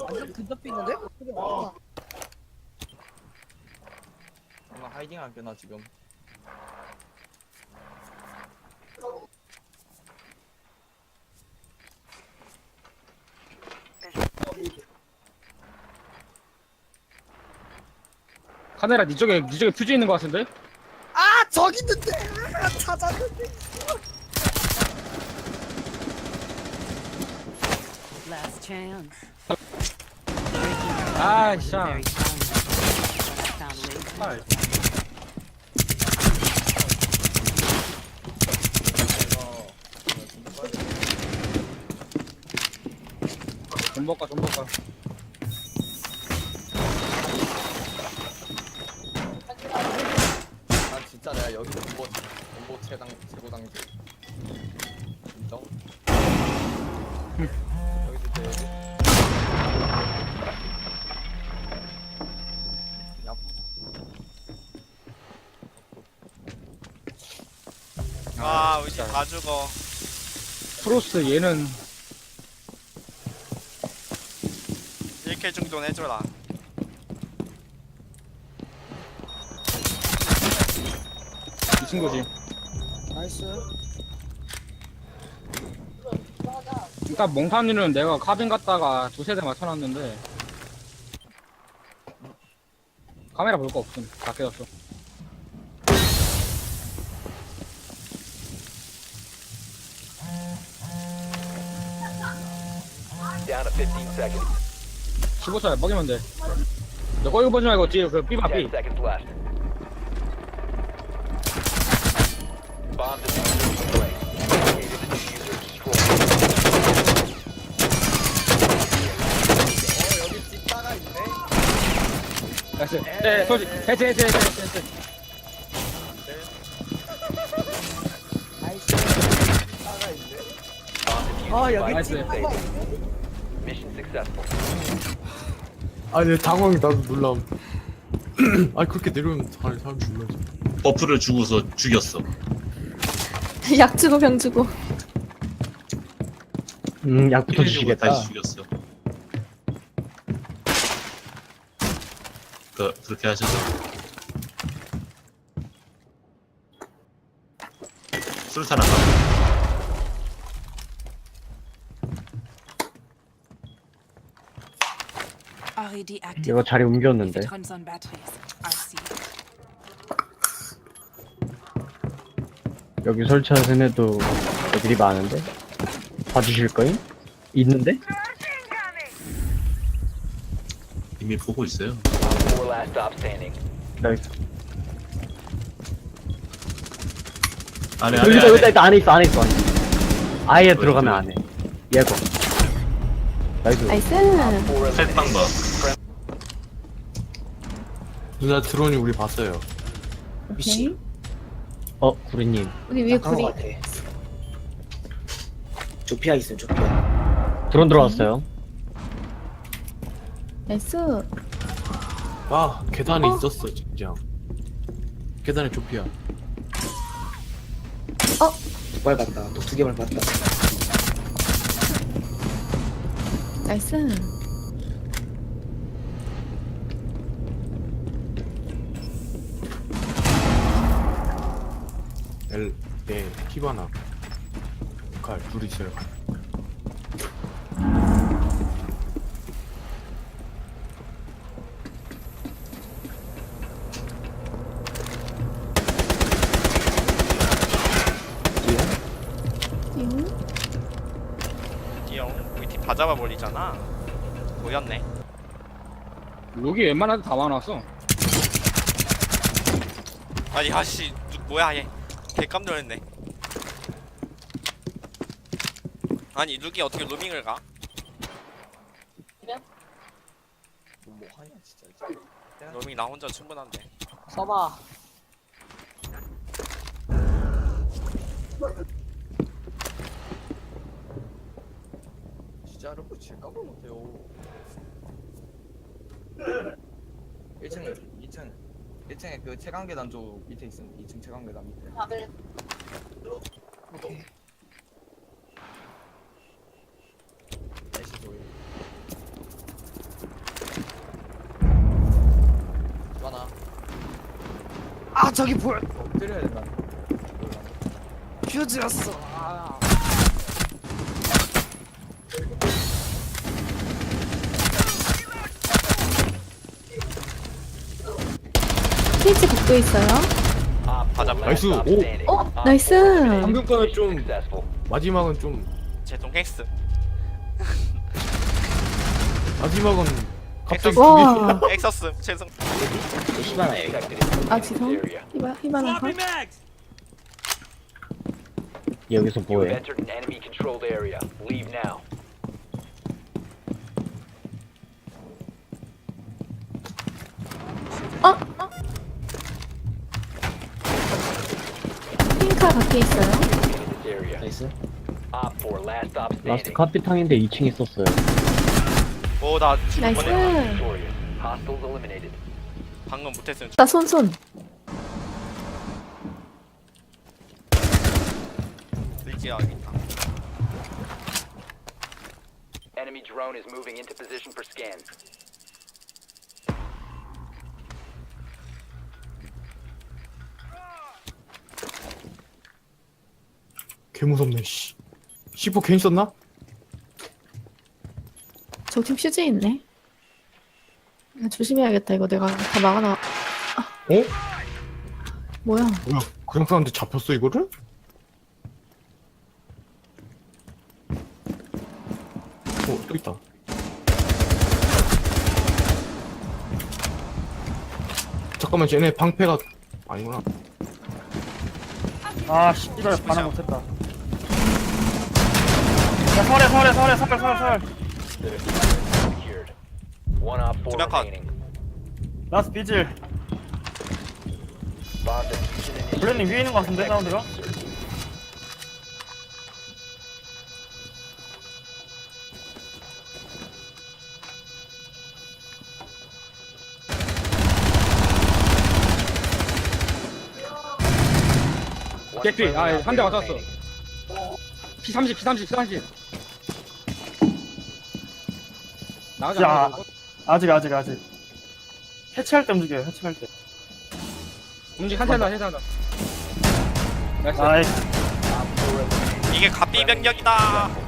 완전 근접해 있는데? 그래, 와. 뭔가 하이딩 할게나 지금 카메라 니 쪽에 니 쪽에 퓨즈 있는 것 같은데? 아 저기 있는데 아, 찾았는데 Last chance. 아, to 아, 돈 먹까 돈 먹까. 난 진짜 내가 여기 정보 정보 최당 최고 당지 인정 아 우리 팀다 죽어. 프로스 얘는 1킬 정도는 해줘라. 이 친구지. 나이스 그러니까 몽탄이는 내가 카빈 갔다가 두세 대 맞춰놨는데 카메라 볼 거 없음. 다 깨졌어. Down to 15 seconds. 15초야 먹이면 돼. 너 거기 보지 말고 뒤에 그 삐바 10 삐. seconds left. Bomb diffuser 나이스. 네, 소지. 해체 해체 해체 해체. 해체. 아 여기 나이스. Mission successful. 아니 당황이 나도 놀람. 아니 그렇게 내려오면 사람 사람 놀라지. 버프를 주고서 죽였어. 약 주고 병 주고 음, 약부터 주시겠다. 다시 죽였어. 그 그렇게 하셔서 술탄 아까 RED active. 이거 자리 옮겼는데. it runs on batteries, RC. 여기 설치하신 애도 애들이 많은데? 봐주실 거임? 있는데? 이미 보고 있어요. 4 last stop standing. 나이스. 안에 안에 여기다, 여기다, 안에 있어, 안에 있어, 안에 있어. 아예 어디, 들어가면 어디? 안 해. 예거. 나이스. 나이스 4 eliminated. 셀빵 봐. 누나 드론이 우리 봤어요. 오케이 어, 구리님. 우리 위에 구리 조피아 있음 조피아 드론 들어왔어요. 나이스 아 계단에 있었어 진짜. 계단에 조피아. 두발 봤다 두 개만 봤다 나이스 L 네 히바나. 칼 둘이 있어요. 띵 띠용 우리 팀 다 잡아버리잖아 보였네 여기 웬만한 데다 많았어. 아니 아씨 누- 뭐야 얘 개깜 놀랐네 아니 룩이 어떻게 로밍을 가? 뭐 하냐 진짜. 로밍 나 혼자 충분한데 써봐 진짜로 질까봐 못해요. 1층에 2층 1층에 그 채광계단 쪽 밑에 있음. 2층 채광계단 밑에. 아, 밥을 아, 저기 보여. 어, 엎드려야 된다. 퓨즈였어. 아. 스위치 복도 있어요. 맞아 나이스. 오. 어, 나이스. 방금 거는 좀. 마지막은 좀 제동 헬스 마지막은 갑자기 와. 엑서스 죄송 in 아, 지성? 히바, 히바나 걸? 여기서 뭐해? 핑카 밖에 있어요. 나이스. Op 4, last stop 라스트. 카피탕인데 2층 있었어요. 오나 죽을 나이스. 방금 못했으면 나 손손. 일지야 있다 Enemy drone is moving into position for scan. 개 무섭네 씨. C4 괜히 썼나? 저팀 퓨즈 있네. 야, 조심해야겠다. 이거 내가 다 막아놔. 어? 뭐야? 뭐야 그냥 사람한테 잡혔어 이거를? 어 또 있다 잠깐만 쟤네 방패가 아니구나 아 씨발 반응 못했다 야 설해 설해 설해. One op 4 Tumakan. remaining. 라스 비질. 블랙님 위에 있는 거 같은데 사운드가? 개피. 아, 한대 맞았어. remaining. P30 P30 P30 나가자 야. 나가자. 아직 아직 아직 해체할 때 움직여요 해체할 때 움직 한탄다 한탄다 나이스 아이 Op 4 eliminated. 이게 갑비 병력이다